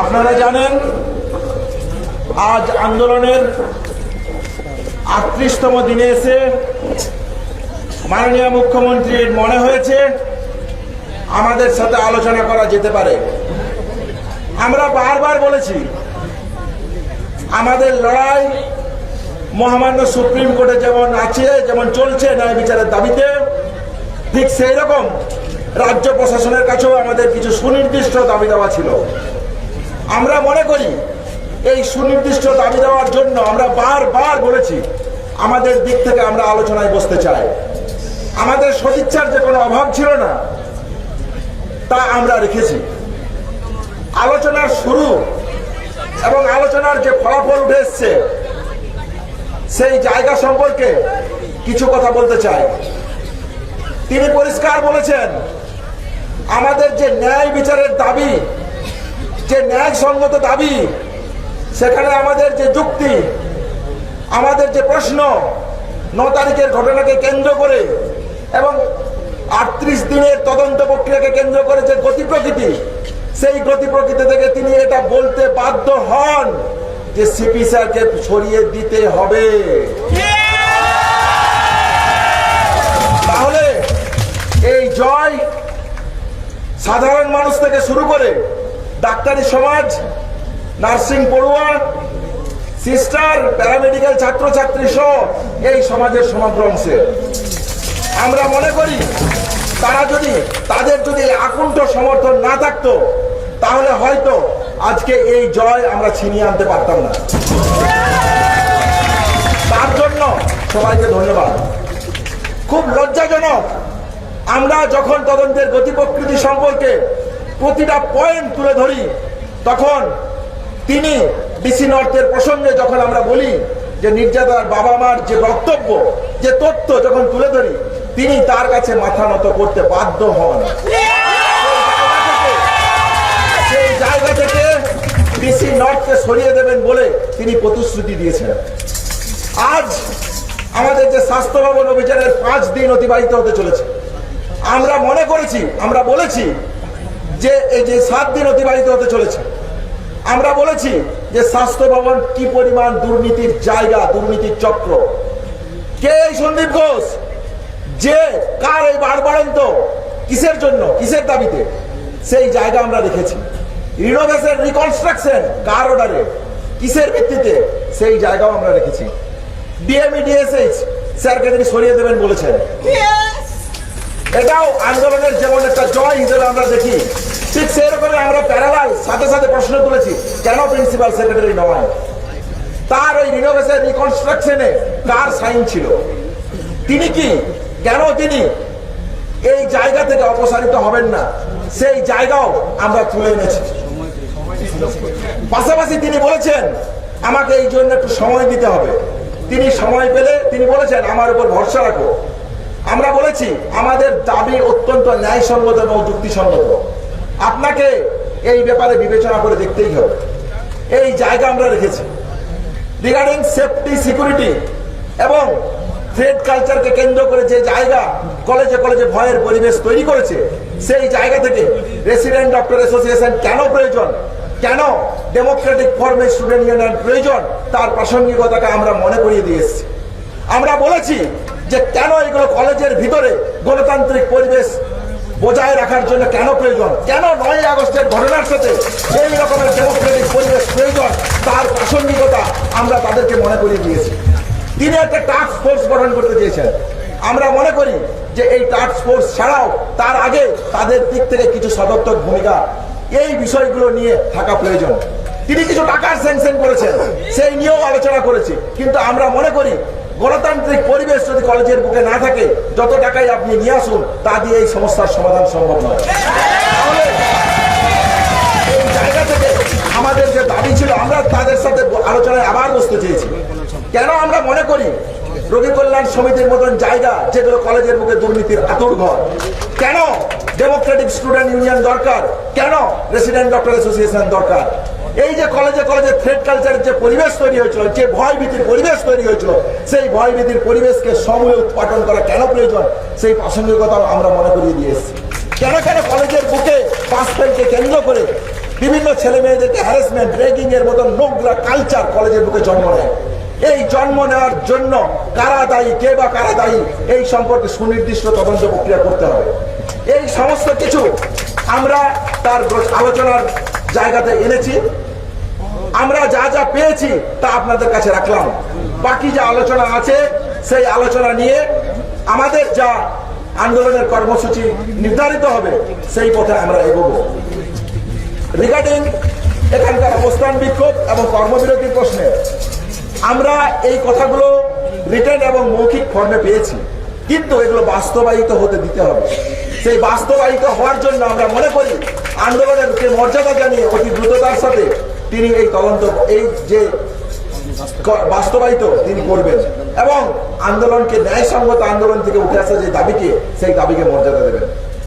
আপনারা জানেন, আজ আন্দোলনের আটত্রিশতম দিনে এসে মাননীয় মুখ্যমন্ত্রীর মনে হয়েছে আমাদের সাথে আলোচনা করা যেতে পারে। আমরা বারবার বলেছি, আমাদের লড়াই মহামান্য সুপ্রিম কোর্টে যেমন আছে, যেমন চলছে ন্যায় বিচারের দাবিতে, ঠিক সেই রকম রাজ্য প্রশাসনের কাছেও আমাদের কিছু সুনির্দিষ্ট দাবি দেওয়া ছিল। আমরা মনে করি এই সুনির্দিষ্ট দাবি দেওয়ার জন্য আমরা বারবার বলেছি, আমাদের দিক থেকে আমরা আলোচনায় বসতে চাই। আমাদের সদিচ্ছার যে কোনো অভাব ছিল না, তা আমরা রেখেছি। আলোচনার শুরু এবং আলোচনার যে ফলাফল উঠে এসছে, সেই জায়গা সম্পর্কে কিছু কথা বলতে চাই। তিনি পরিষ্কার বলেছেন, আমাদের যে ন্যায় বিচারের দাবি যে ন্যায়সঙ্গত দাবি, সেখানে আমাদের যে যুক্তি, আমাদের যে প্রশ্ন, ন তারিখের ঘটনাকে কেন্দ্র করে এবং আটত্রিশ দিনের তদন্ত প্রক্রিয়াকে কেন্দ্র করে যে গতি প্রকৃতি, সেই গতি প্রকৃতি থেকে তিনি এটা বলতে বাধ্য হন যে সিপি স্যারকে সরিয়ে দিতে হবে। তাহলে এই জয় সাধারণ মানুষ থেকে শুরু করে ডাক্তারি সমাজ, নার্সিং পড়ুয়া, সিস্টার, প্যারামেডিক্যাল ছাত্রছাত্রী সহ এই সমাজের সমগ্র অংশে। আমরা মনে করি, তারা যদি, তাদের যদি আকুণ্ঠ সমর্থন না থাকতো, তাহলে হয়তো আজকে এই জয় আমরা ছিনিয়ে আনতে পারতাম না। তার জন্য সবাইকে ধন্যবাদ। খুব লজ্জাজনক, আমরা যখন তদন্তের গতি প্রকৃতি সম্পর্কে প্রতিটা পয়েন্ট তুলে ধরি, তখন তিনি ডিসি নর্থের প্রসঙ্গে যখন আমরা বলি যে নির্যাতনার বাবা মার যে বক্তব্য, যে তথ্য যখন তুলে ধরি, তিনি তার কাছে মাথা নত করতে বাধ্য হন। সেই জায়গা থেকে ডিসি নর্থকে সরিয়ে দেবেন বলে তিনি প্রতিশ্রুতি দিয়েছেন। আজ আমাদের যে স্বাস্থ্য ভবন অভিযানের পাঁচ দিন অতিবাহিত হতে চলেছে। আমরা মনে করেছি, আমরা বলেছি যে, এই যে সাত দিন অতিবাহিত হতে চলেছে, আমরা বলেছি যে স্বাস্থ্য ভবন কি পরিমাণ দুর্নীতির জায়গা, দুর্নীতির চক্র। কে এই সন্দীপ ঘোষ? যে, কার এই বাড়বাড়ন্ত কিসের জন্য, কিসের দাবিতে? সেই জায়গা আমরা রেখেছি রিনোভেশন রিকনস্ট্রাকশন কার অর্ডারে কিসের ভিত্তিতে? সেই জায়গাও আমরা রেখেছি ডিএমই ডিএসএইচ স্যারকে তিনি সরিয়ে দেবেন বলেছেন। এটাও আন্দোলনের যেমন একটা জয় হিসেবে আমরা দেখি। ঠিক সেই রকমই আমরা প্যারালাল সাথে সাথে প্রশ্ন তুলেছি, কেন প্রিন্সিপাল সেক্রেটারি নয়? তার ওই রিনোভেশন রিকনস্ট্রাকশনে কার সাইন ছিল? তিনি কি? কেন তিনি? এই জায়গা থেকে অপসারিত হবেন না। সেই জায়গাও আমরা তুলে এনেছি। পাশাপাশি তিনি বলেছেন, আমাকে এই জন্য একটু সময় দিতে হবে। তিনি সময় পেলে তিনি বলেছেন, আমার উপর ভরসা রাখো। আমরা বলেছি, আমাদের দাবি অত্যন্ত ন্যায়সঙ্গত এবং যুক্তিসঙ্গত। আপনাকে এই ব্যাপারে বিবেচনা করে দেখতেই হবে। এই জায়গা আমরা রেখেছি। রিগার্ডিং সেফটি সিকিউরিটি এবং থ্রেড কালচারকে কেন্দ্র করে যে জায়গা কলেজে কলেজে ভয়ের পরিবেশ তৈরি করেছে, সেই জায়গা থেকে রেসিডেন্ট ডক্টর অ্যাসোসিয়েশন কেন প্রয়োজন, কেন ডেমোক্রেটিক ফর্মে স্টুডেন্ট ইউনিয়ন প্রয়োজন, তার প্রাসঙ্গিকতাকে আমরা মনে করিয়ে দিয়ে এসেছি। আমরা বলেছি যে কেন এগুলো কলেজের ভিতরে গণতান্ত্রিক পরিবেশ বজায় রাখার জন্য কেন প্রয়োজন? কেন নয় আগস্টের ঘটনার সাথে এই রকমের ডেমোক্রেটিক পরিবেশ প্রয়োজন? তার প্রাসঙ্গিকতা আমরা তাদেরকে মনে করিয়ে দিয়েছি। তিনি একটা টাস্ক ফোর্স গঠন করতে চেয়েছেন। আমরা মনে করি যে এই টাস্ক ফোর্স ছাড়াও তার আগে তাদের দিক থেকে কিছু সদর্থক ভূমিকা এই বিষয়গুলো নিয়ে থাকা প্রয়োজন। তিনি কিছু টাকার স্যাংশন করেছেন, সেই নিয়েও আলোচনা করেছি। কিন্তু আমরা মনে করি গণতান্ত্রিক পরিবেশ যদি কলেজের বুকে না থাকে, যত টাকাই আপনি নিয়ে আসুন, তা দিয়ে এই সমস্যার সমাধান সম্ভব নয়। আমাদের যে দাবি ছিল, আমরা তাদের সাথে আলোচনায় আবার বসতে চেয়েছি। কেন আমরা মনে করি রোগী কল্যাণ সমিতির মতন জায়গা, যেগুলো কলেজের মুখে দুর্নীতির আতুর ঘর? কেন ডেমোক্রেটিক স্টুডেন্ট ইউনিয়ন দরকার? কেন রেসিডেন্ট ডক্টর অ্যাসোসিয়েশন দরকার? এই যে কলেজে কলেজে থ্রেড কালচারের যে পরিবেশ তৈরি হয়েছিল, যে ভয় ভীতির পরিবেশ তৈরি হয়েছিল, সেই ভয় ভীতির পরিবেশকে সমূলে উৎপাদন করা কেন প্রয়োজন? সেই প্রাসঙ্গিকতাও আমরা মনে করিয়ে দিয়ে এসেছি। কেন কেন কলেজের বুকে পাস কেন্দ্র করে বিভিন্ন ছেলে মেয়েদেরকে হ্যারাসমেন্ট রেগিং এর মতন নোংরা কালচার কলেজের বুকে জন্ম নেয়? এই জন্ম নেওয়ার জন্য কারা দায়ী, কে বা কারা দায়ী, এই সম্পর্কে সুনির্দিষ্ট তদন্ত প্রক্রিয়া করতে হবে। এই সমস্ত কিছু আমরা তার আলোচনার জায়গাতে এনেছি। আমরা যা যা পেয়েছি তা আপনাদের কাছে রাখলাম। বাকি যা আলোচনা আছে, সেই আলোচনা নিয়ে আমাদের যা আন্দোলনের কর্মসূচি নির্ধারিত হবে, সেই পথে আমরা এগোবো। রিগার্ডিং এখানকার অবস্থান বিক্ষোভ এবং কর্মবিরতির প্রশ্নে, আমরা এই কথাগুলো রিটার্ন এবং মৌখিক ফর্মে পেয়েছি। কিন্তু এগুলো বাস্তবায়িত হতে দিতে হবে। সেই বাস্তবায়িত হওয়ার জন্য আমরা মনে করি, আন্দোলনের যে মর্যাদা জানিয়ে অতি দ্রুততার সাথে তিনি এই তদন্ত, এই যে বাস্তবায়িত তিনি করবেন এবং আন্দোলনকে ন্যায়সঙ্গত আন্দোলন থেকে উঠে আসা যে দাবিকে, সেই দাবিকে মর্যাদা দেবেন।